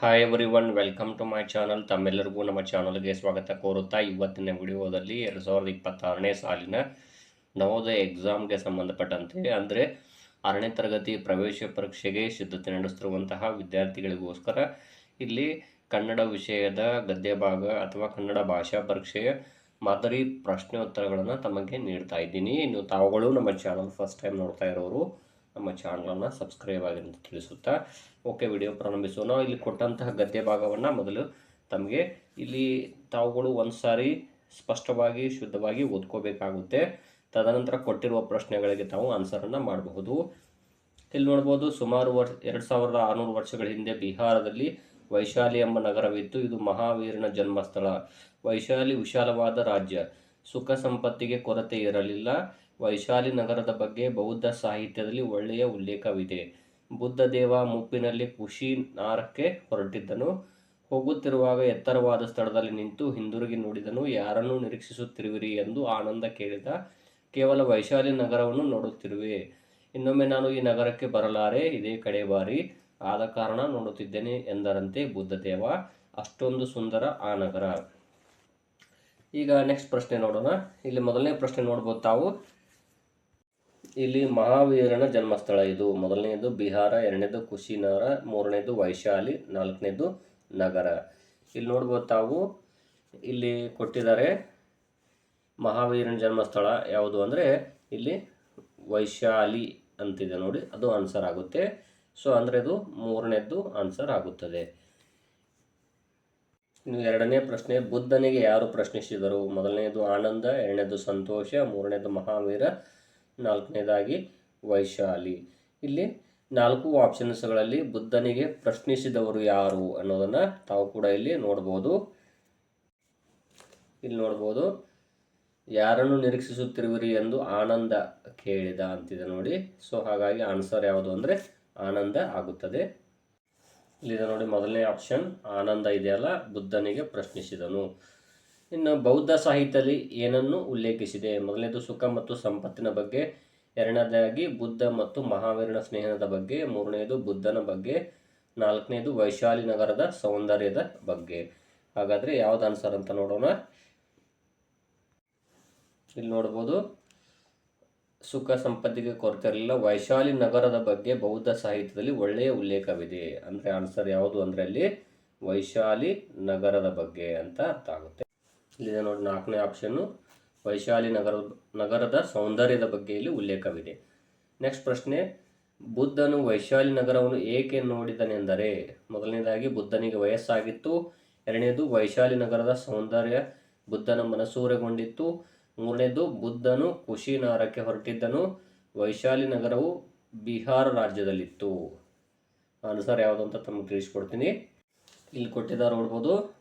Hi everyone welcome to my channel ತಮ್ಮೆಲ್ಲರಿಗೂ ನಮ್ಮ ಚಾನಲ್ಗೆ ಸ್ವಾಗತ ಕೋರುತ್ತಾ ಇವತ್ತಿನ ವಿಡಿಯೋದಲ್ಲಿ ಎರಡು ಸಾವಿರದ ಇಪ್ಪತ್ತಾರನೇ ಸಾಲಿನ ನವೋದಯ ಎಕ್ಸಾಮ್ಗೆ ಸಂಬಂಧಪಟ್ಟಂತೆ. ಅಂದರೆ ಆರನೇ ತರಗತಿ ಪ್ರವೇಶ ಪರೀಕ್ಷೆಗೆ ಸಿದ್ಧತೆ ನಡೆಸುತ್ತಿರುವಂತಹ ವಿದ್ಯಾರ್ಥಿಗಳಿಗೋಸ್ಕರ ಇಲ್ಲಿ ಕನ್ನಡ ವಿಷಯದ ಗದ್ಯ ಭಾಗ ಅಥವಾ ಕನ್ನಡ ಭಾಷಾ ಪರೀಕ್ಷೆಯ ಮಾದರಿ ಪ್ರಶ್ನೋತ್ತರಗಳನ್ನು ತಮಗೆ ನೀಡ್ತಾ ಇದ್ದೀನಿ. ಇನ್ನು ತಾವುಗಳು ನಮ್ಮ ಚಾನಲ್ ಫಸ್ಟ್ ಟೈಮ್ ನೋಡ್ತಾ ಇರೋರು ನಮ್ಮ ಚಾನಲನ್ನು ಸಬ್ಸ್ಕ್ರೈಬ್ ಆಗಿ ಅಂತ ತಿಳಿಸುತ್ತಾ? ಓಕೆ, ವಿಡಿಯೋ ಪ್ರಾರಂಭಿಸೋಣ ಇಲ್ಲಿ ಕೊಟ್ಟಂತಹ ಗದ್ಯ ಭಾಗವನ್ನು ಮೊದಲು ತಮಗೆ ಇಲ್ಲಿ ತಾವುಗಳು ಒಂದು ಸಾರಿ ಸ್ಪಷ್ಟವಾಗಿ, ಶುದ್ಧವಾಗಿ ಓದ್ಕೋಬೇಕಾಗುತ್ತೆ. ತದನಂತರ ಕೊಟ್ಟಿರುವ ಪ್ರಶ್ನೆಗಳಿಗೆ ತಾವು ಆನ್ಸರನ್ನು ಮಾಡಬಹುದು. ಇಲ್ಲಿ ನೋಡ್ಬೋದು, ಸುಮಾರು ವರ್ಷ, ಎರಡು ಸಾವಿರದ ಆರುನೂರು ವರ್ಷಗಳ ಹಿಂದೆ ಬಿಹಾರದಲ್ಲಿ ವೈಶಾಲಿ ಎಂಬ ನಗರವಿತ್ತು ಇದು ಮಹಾವೀರನ ಜನ್ಮಸ್ಥಳ. ವೈಶಾಲಿ ವಿಶಾಲವಾದ ರಾಜ್ಯ. ಸುಖ ಸಂಪತ್ತಿಗೆ ಕೊರತೆ ಇರಲಿಲ್ಲ. ವೈಶಾಲಿ ನಗರದ ಬಗ್ಗೆ ಬೌದ್ಧ ಸಾಹಿತ್ಯದಲ್ಲಿ ಒಳ್ಳೆಯ ಉಲ್ಲೇಖವಿದೆ. ಬುದ್ಧ ದೇವ ಮುಪ್ಪಿನಲ್ಲಿ ಖುಷಿ ನಾರಕ್ಕೆ ಹೊರಟಿದ್ದನು. ಹೋಗುತ್ತಿರುವಾಗ ಎತ್ತರವಾದ ಸ್ಥಳದಲ್ಲಿ ನಿಂತು ಹಿಂದಿರುಗಿ ನೋಡಿದನು. ಯಾರನ್ನು ನಿರೀಕ್ಷಿಸುತ್ತಿರುವಿರಿ ಎಂದು ಆನಂದ ಕೇಳಿದ. ಕೇವಲ ವೈಶಾಲಿ ನಗರವನ್ನು ನೋಡುತ್ತಿರುವೆ. ಇನ್ನೊಮ್ಮೆ ನಾನು ಈ ನಗರಕ್ಕೆ ಬರಲಾರೆ, ಇದೇ ಕಡೆ ಬಾರಿ. ಆದ ಕಾರಣ ನೋಡುತ್ತಿದ್ದೇನೆ ಎಂದರಂತೆ ಬುದ್ಧದೇವ ಅಷ್ಟೊಂದು ಸುಂದರ ಆ ನಗರ. ಈಗ ನೆಕ್ಸ್ಟ್ ಪ್ರಶ್ನೆ ನೋಡೋಣ. ಇಲ್ಲಿ ಮೊದಲನೇ ಪ್ರಶ್ನೆ ನೋಡ್ಬೋದು ತಾವು. ಇಲ್ಲಿ ಮಹಾವೀರನ ಜನ್ಮಸ್ಥಳ ಇದು. ಮೊದಲನೇದು ಬಿಹಾರ, ಎರಡನೇದು ಕುಶಿನಗರ ಮೂರನೇದು ವೈಶಾಲಿ, ನಾಲ್ಕನೇದು ನಗರ. ಇಲ್ಲಿ ನೋಡ್ಬೋದು ತಾವು, ಇಲ್ಲಿ ಕೊಟ್ಟಿದ್ದಾರೆ ಮಹಾವೀರನ ಜನ್ಮಸ್ಥಳ ಯಾವುದು ಅಂದರೆ ಇಲ್ಲಿ ವೈಶಾಲಿ ಅಂತಿದೆ ನೋಡಿ, ಅದು ಆನ್ಸರ್ ಆಗುತ್ತೆ. ಸೊ ಅಂದರೆ ಅದು ಮೂರನೇದ್ದು ಆನ್ಸರ್ ಆಗುತ್ತದೆ. ಇನ್ನು ಎರಡನೇ ಪ್ರಶ್ನೆ, ಬುದ್ಧನಿಗೆ ಯಾರು ಪ್ರಶ್ನಿಸಿದರು? ಮೊದಲನೇದು ಆನಂದ, ಎರಡನೇದು ಸಂತೋಷ, ಮೂರನೇದು ಮಹಾವೀರ ನಾಲ್ಕನೇದಾಗಿ ವೈಶಾಲಿ. ಇಲ್ಲಿ ನಾಲ್ಕು ಆಪ್ಷನ್ಸ್ಗಳಲ್ಲಿ ಬುದ್ಧನಿಗೆ ಪ್ರಶ್ನಿಸಿದವರು ಯಾರು ಅನ್ನೋದನ್ನು ತಾವು ಕೂಡ ಇಲ್ಲಿ ನೋಡ್ಬೋದು. ಇಲ್ಲಿ ನೋಡ್ಬೋದು, ಯಾರನ್ನು ನಿರೀಕ್ಷಿಸುತ್ತಿರುವಿರಿ ಎಂದು ಆನಂದ ಕೇಳಿದ ಅಂತಿದೆ ನೋಡಿ. ಸೊ ಹಾಗಾಗಿ ಆನ್ಸರ್ ಯಾವುದು ಅಂದರೆ ಆನಂದ ಆಗುತ್ತದೆ. ಇಲ್ಲಿದೆ ನೋಡಿ ಮೊದಲನೇ ಆಪ್ಷನ್ ಆನಂದ ಇದೆಯಲ್ಲ, ಬುದ್ಧನಿಗೆ ಪ್ರಶ್ನಿಸಿದನು. ಇನ್ನು ಬೌದ್ಧ ಸಾಹಿತ್ಯದಲ್ಲಿ ಏನನ್ನು ಉಲ್ಲೇಖಿಸಿದೆ? ಮೊದಲನೇದು ಸುಖ ಮತ್ತು ಸಂಪತ್ತಿನ ಬಗ್ಗೆ, ಎರಡನೇದಾಗಿ ಬುದ್ಧ ಮತ್ತು ಮಹಾವೀರನ ಸ್ನೇಹದ ಬಗ್ಗೆ ಮೂರನೆಯದು ಬುದ್ಧನ ಬಗ್ಗೆ, ನಾಲ್ಕನೇದು ವೈಶಾಲಿ ನಗರದ ಸೌಂದರ್ಯದ ಬಗ್ಗೆ. ಹಾಗಾದರೆ ಯಾವ್ದು ಆನ್ಸರ್ ಅಂತ ನೋಡೋಣ. ಇಲ್ಲಿ ನೋಡ್ಬೋದು. ಸುಖ ಸಂಪತ್ತಿಗೆ ಕೊರತೆ ಇರಲಿಲ್ಲ ವೈಶಾಲಿ ನಗರದ ಬಗ್ಗೆ ಬೌದ್ಧ ಸಾಹಿತ್ಯದಲ್ಲಿ ಒಳ್ಳೆಯ ಉಲ್ಲೇಖವಿದೆ. ಅಂದರೆ ಆನ್ಸರ್ ಯಾವುದು ಅಂದರೆ ಅಲ್ಲಿ? ವೈಶಾಲಿ ನಗರದ ಬಗ್ಗೆ ಅಂತ ಅರ್ಥ ಆಗುತ್ತೆ ಇಲ್ಲಿದೆ ನೋಡಿ ನಾಲ್ಕನೇ ಆಪ್ಷನ್ನು ವೈಶಾಲಿ ನಗರ, ನಗರದ ಸೌಂದರ್ಯದ ಬಗ್ಗೆ ಇಲ್ಲಿ ಉಲ್ಲೇಖವಿದೆ. ನೆಕ್ಸ್ಟ್ ಪ್ರಶ್ನೆ, ಬುದ್ಧನು ವೈಶಾಲಿ ನಗರವನ್ನು ಏಕೆ ನೋಡಿದನೆಂದರೆ, ಮೊದಲನೇದಾಗಿ ಬುದ್ಧನಿಗೆ ವಯಸ್ಸಾಗಿತ್ತು, ಎರಡನೇದು ವೈಶಾಲಿ ನಗರದ ಸೌಂದರ್ಯ ಬುದ್ಧನ ಮನಸೂರೆಗೊಂಡಿತ್ತು, ಮೂರನೇದು ಬುದ್ಧನು ಕುಶಿನಾರಕ್ಕೆ ಹೊರಟಿದ್ದನು, ವೈಶಾಲಿ ನಗರವು ಬಿಹಾರ ರಾಜ್ಯದಲ್ಲಿತ್ತು. ಆನ್ಸರ್ ಯಾವುದು ಅಂತ ತಮಗೆ ತಿಳಿಸ್ಕೊಡ್ತೀನಿ. ಇಲ್ಲಿ ಕೊಟ್ಟಿದ್ದಾರೆ ನೋಡ್ಬೋದು.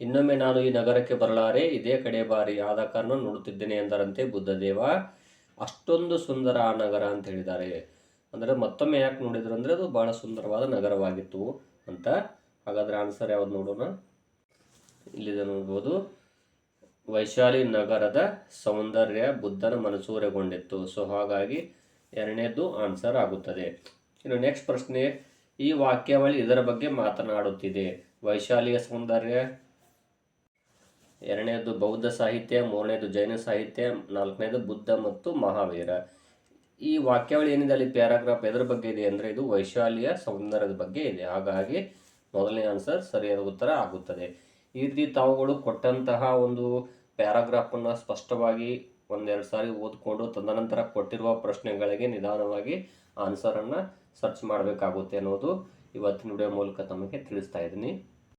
ಇನ್ನೊಮ್ಮೆ ನಾನು ಈ ನಗರಕ್ಕೆ ಬರಲಾರೆ, ಇದೇ ಕಡೆ ಬಾರಿ ಆದ ಕಾರಣ ನೋಡುತ್ತಿದ್ದೇನೆ ಎಂದರಂತೆ ಬುದ್ಧದೇವ. ಅಷ್ಟೊಂದು ಸುಂದರ ಆ ನಗರ ಅಂತ ಹೇಳಿದ್ದಾರೆ. ಅಂದರೆ ಮತ್ತೊಮ್ಮೆ ಯಾಕೆ ನೋಡಿದ್ರು ಅಂದರೆ ಅದು ಭಾಳ ಸುಂದರವಾದ ನಗರವಾಗಿತ್ತು ಅಂತ. ಹಾಗಾದರೆ ಆನ್ಸರ್ ಯಾವುದು ನೋಡೋಣ? ಇಲ್ಲಿದೆ ನೋಡ್ಬೋದು. ವೈಶಾಲಿ ನಗರದ ಸೌಂದರ್ಯ ಬುದ್ಧನ ಮನಸೂರೆಗೊಂಡಿತ್ತು ಸೊ ಹಾಗಾಗಿ ಎರಡನೇದು ಆನ್ಸರ್ ಆಗುತ್ತದೆ. ಇನ್ನು ನೆಕ್ಸ್ಟ್ ಪ್ರಶ್ನೆ, ಈ ವಾಕ್ಯಾವಳಿ ಇದರ ಬಗ್ಗೆ ಮಾತನಾಡುತ್ತಿದೆ. ವೈಶಾಲಿಯ ಸೌಂದರ್ಯ ಎರಡನೇದು ಬೌದ್ಧ ಸಾಹಿತ್ಯ, ಮೂರನೇದು ಜೈನ ಸಾಹಿತ್ಯ, ನಾಲ್ಕನೇದು ಬುದ್ಧ ಮತ್ತು ಮಹಾವೀರ. ಈ ವಾಕ್ಯಾವಳಿ ಏನಿದೆ ಅಲ್ಲಿ? ಪ್ಯಾರಾಗ್ರಾಫ್ ಎದ್ರ ಬಗ್ಗೆ ಇದೆ ಅಂದರೆ ಇದು ವೈಶಾಲಿಯ ಸೌಂದರ್ಯದ ಬಗ್ಗೆ ಇದೆ. ಹಾಗಾಗಿ ಮೊದಲನೇ ಆನ್ಸರ್ ಸರಿಯಾದ ಉತ್ತರ ಆಗುತ್ತದೆ. ಈ ರೀತಿ ತಾವುಗಳು ಕೊಟ್ಟಂತಹ ಒಂದು ಪ್ಯಾರಾಗ್ರಾಫನ್ನು ಸ್ಪಷ್ಟವಾಗಿ ಒಂದೆರಡು ಸಾರಿ ಓದ್ಕೊಂಡು ತದನಂತರ ಕೊಟ್ಟಿರುವ ಪ್ರಶ್ನೆಗಳಿಗೆ ನಿಧಾನವಾಗಿ ಆನ್ಸರನ್ನು ಸರ್ಚ್ ಮಾಡಬೇಕಾಗುತ್ತೆ ಅನ್ನೋದು ಇವತ್ತಿನ ವಿಡಿಯೋ ಮೂಲಕ ತಮಗೆ ತಿಳಿಸ್ತಾ ಇದ್ದೀನಿ.